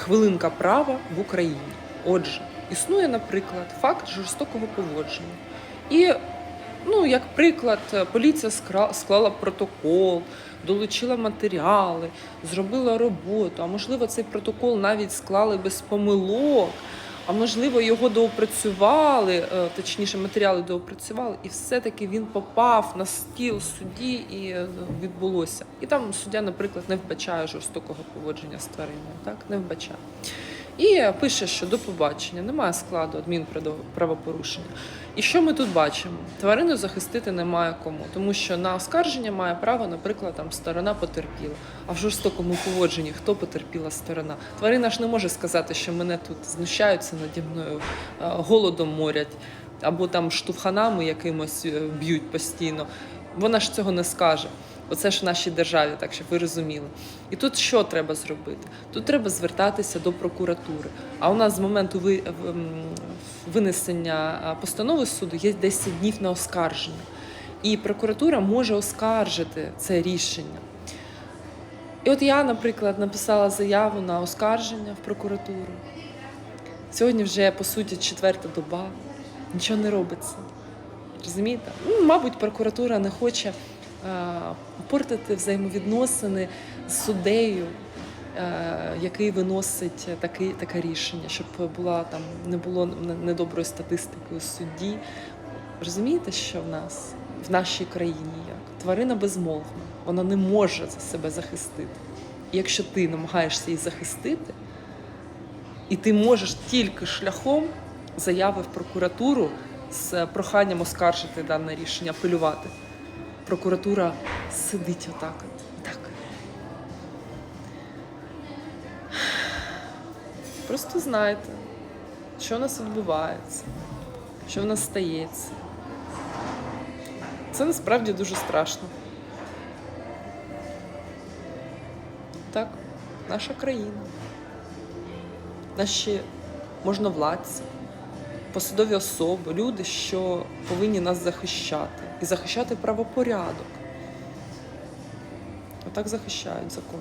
хвилинка права в Україні. Отже, існує, наприклад, факт жорстокого поводження. І, ну, як приклад, поліція склала протокол, долучила матеріали, зробила роботу. А можливо, цей протокол навіть склали без помилок. А можливо, його доопрацювали, е, точніше, матеріали доопрацювали, і все-таки він попав на стіл судді і е, відбулося. І там суддя, наприклад, не вбачає жорстокого поводження з твариною, так не вбачає. І пише, що до побачення немає складу адмінправопорушення. І що ми тут бачимо? Тварину захистити немає кому, тому що на оскарження має право, наприклад, там сторона потерпіла. А в жорстокому поводженні хто потерпіла сторона? Тварина ж не може сказати, що мене тут знущаються наді мною, е, голодом морять, або там штовханами якимось е, б'ють постійно. Вона ж цього не скаже. Оце ж в нашій державі, так щоб ви розуміли. І тут що треба зробити? Тут треба звертатися до прокуратури. А у нас з моменту ви- винесення постанови суду є 10 днів на оскарження. І прокуратура може оскаржити це рішення. І от я, наприклад, написала заяву на оскарження в прокуратуру. Сьогодні вже, по суті, четверта доба, нічого не робиться. Розумієте? Ну, мабуть, прокуратура не хоче портити взаємовідносини з суддею, е, який виносить таке, таке рішення, щоб була там не було не- недоброї статистики у судді. Розумієте, що в нас в нашій країні як тварина безмолвна, вона не може за себе захистити. І якщо ти намагаєшся її захистити, і ти можеш тільки шляхом заяви в прокуратуру з проханням оскаржити дане рішення, апелювати. Прокуратура сидить отак. Так. Просто знайте, що у нас відбувається, що в нас стається. Це насправді дуже страшно. Так, наша країна, наші можновладці, посадові особи, люди, що повинні нас захищати і захищати правопорядок. Отак захищають закон.